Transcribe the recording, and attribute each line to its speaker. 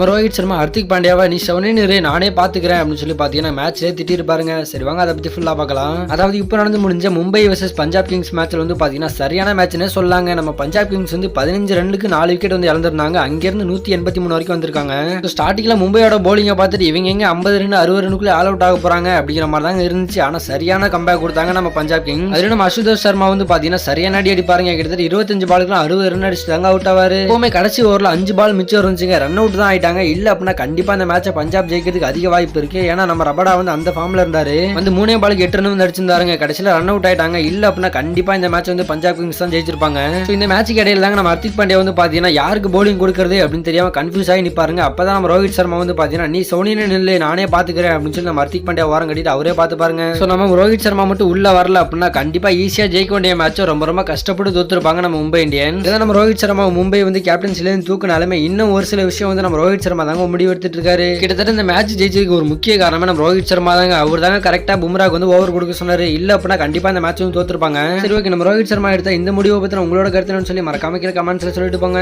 Speaker 1: நம்ம ரோஹித் சர்மா ஹர்திக் பாண்டியாவா நீ செவனே இரு நானே பாத்துக்கிறேன் அப்படின்னு சொல்லி பாத்தீங்கன்னா மேட்ச்ல திட்டிருப்பாருங்க பாருங்க சரி வாங்க அதை பத்தி ஃபுல்லா பார்க்கலாம். அதாவது இப்போ நடந்து முடிஞ்ச மும்பை வர்சஸ் பஞ்சாப் கிங்ஸ் மேட்ச்ல வந்து பாத்தீங்கன்னா சரியான மேட்ச்னே சொல்லாங்க. நம்ம பஞ்சாப் கிங்ஸ் வந்து பதினஞ்சு ரன்னுக்கு நாலு விக்கெட் வந்து இழந்திருந்தாங்க. அங்கிருந்து நூத்தி எண்பத்தி மூணு வரைக்கும் வந்திருக்காங்க. ஸ்டார்டிங்ல மும்பையோட போலிங்கை பார்த்துட்டு இவங்க எங்க ஐம்பது ரன் அறுபது ரன்னுக்குள்ள ஆல் அவுட் ஆக போறாங்க அப்படிங்கிற மாதிரி தாங்க இருந்துச்சு. ஆனா சரியான கம்பேக் கொடுத்தாங்க நம்ம பஞ்சாப் கிங் அதுல நம்ம அசுதோஷ் சர்மா வந்து பாத்தீங்கன்னா சரியான அடி அடிப்பாருங்க. கிட்டத்தட்ட இருபத்தஞ்சு பாலுக்குலாம் அறுபது ரன் அடிச்சு தாங்க அவுட் ஆவாரு. எப்பவுமே கடைசி ஓவர்ல அஞ்சு பால் மிச்சம் இருந்துச்சுங்க. ரன் அவுட் தான் ஆயிட்டாங்க. இல்ல அப்படின்னா கண்டிப்பா இந்த மேட்சை பஞ்சாப் ஜெயிக்கிறதுக்கு அதிக வாய்ப்பு இருக்கு. ஏன்னா நம்ம ரபடா வந்து அந்த ஃபார்ம்ல இருந்தாரு. வந்து மூணே பாலுக்கு எட்டு ரன் வந்து அடிச்சிருந்தாருங்க. கடைசியில ரன் அவுட் ஆயிட்டாங்க. இல்ல அப்படின்னா கண்டிப்பா இந்த மேட்ச் வந்து பஞ்சாப் கிங்ஸ் தான் ஜெயிச்சிருப்பாங்க. இந்த மேட்சுக்கு இடையில தாங்க நம்ம ஹர்திக் பாண்டியா வந்து பாத்தீங்கன்னா யாருக்கு போலிங் கொடுக்கறது அப்படின்னு தெரியாம கன்ஃபியூஸ் ஆகி நிப்பாருங்க. அப்பதான் நம்ம ரோஹித் சர்மா வந்து பாத்தீங்கன்னா நீ சோனின்னு நில்லு நானே பாத்துக்கிறேன் அப்படின்னு சொல்லி நம்ம ஹர்திக் பாண்டியா ஓரம் கட்டிட்டு அவரே பார்த்து பாருங்க. ஸோ நம்ம ரோஹித் சர்மா மட்டும் உள்ள வரல அப்படின்னா கண்டிப்பா ஈஸியா ஜெயிக்க வேண்டிய மேட்சை ரொம்ப ரொம்ப கஷ்டப்பட்டு தோத்துருப்பாங்க நம்ம மும்பை இந்தியன் இதை நம்ம ரோஹித் சர்மா மும்பை வந்து கேப்டன்சில இருந்து தூக்குனாலுமே இன்னும் ஒரு சில விஷயம் வந்து நம்ம ரோஹித் சர்மா தாங்க முடிவெடுத்துட்டு இருக்காரு. கிட்டத்தட்ட இந்த மேட்ச் ஜெயிச்சதுக்கு ஒரு முக்கிய காரணமே நம்ம ரோஹித் சர்மா தாங்க. அவர் தாங்க கரெக்டா பும்ராக்கு வந்து ஓவர் கொடுக்க சொன்னாரு. இல்ல அப்படின்னா கண்டிப்பா இந்த மேட்ச் வந்து தோத்துருப்பாங்க. சரி ஓகே நம்ம ரோஹித் சர்மா எடுத்த இந்த முடிவை பத்தி உங்களோட கருத்துன்னு சொல்லி மறக்காம கீழே கமெண்ட்ஸ்ல சொல்லிட்டு போங்க.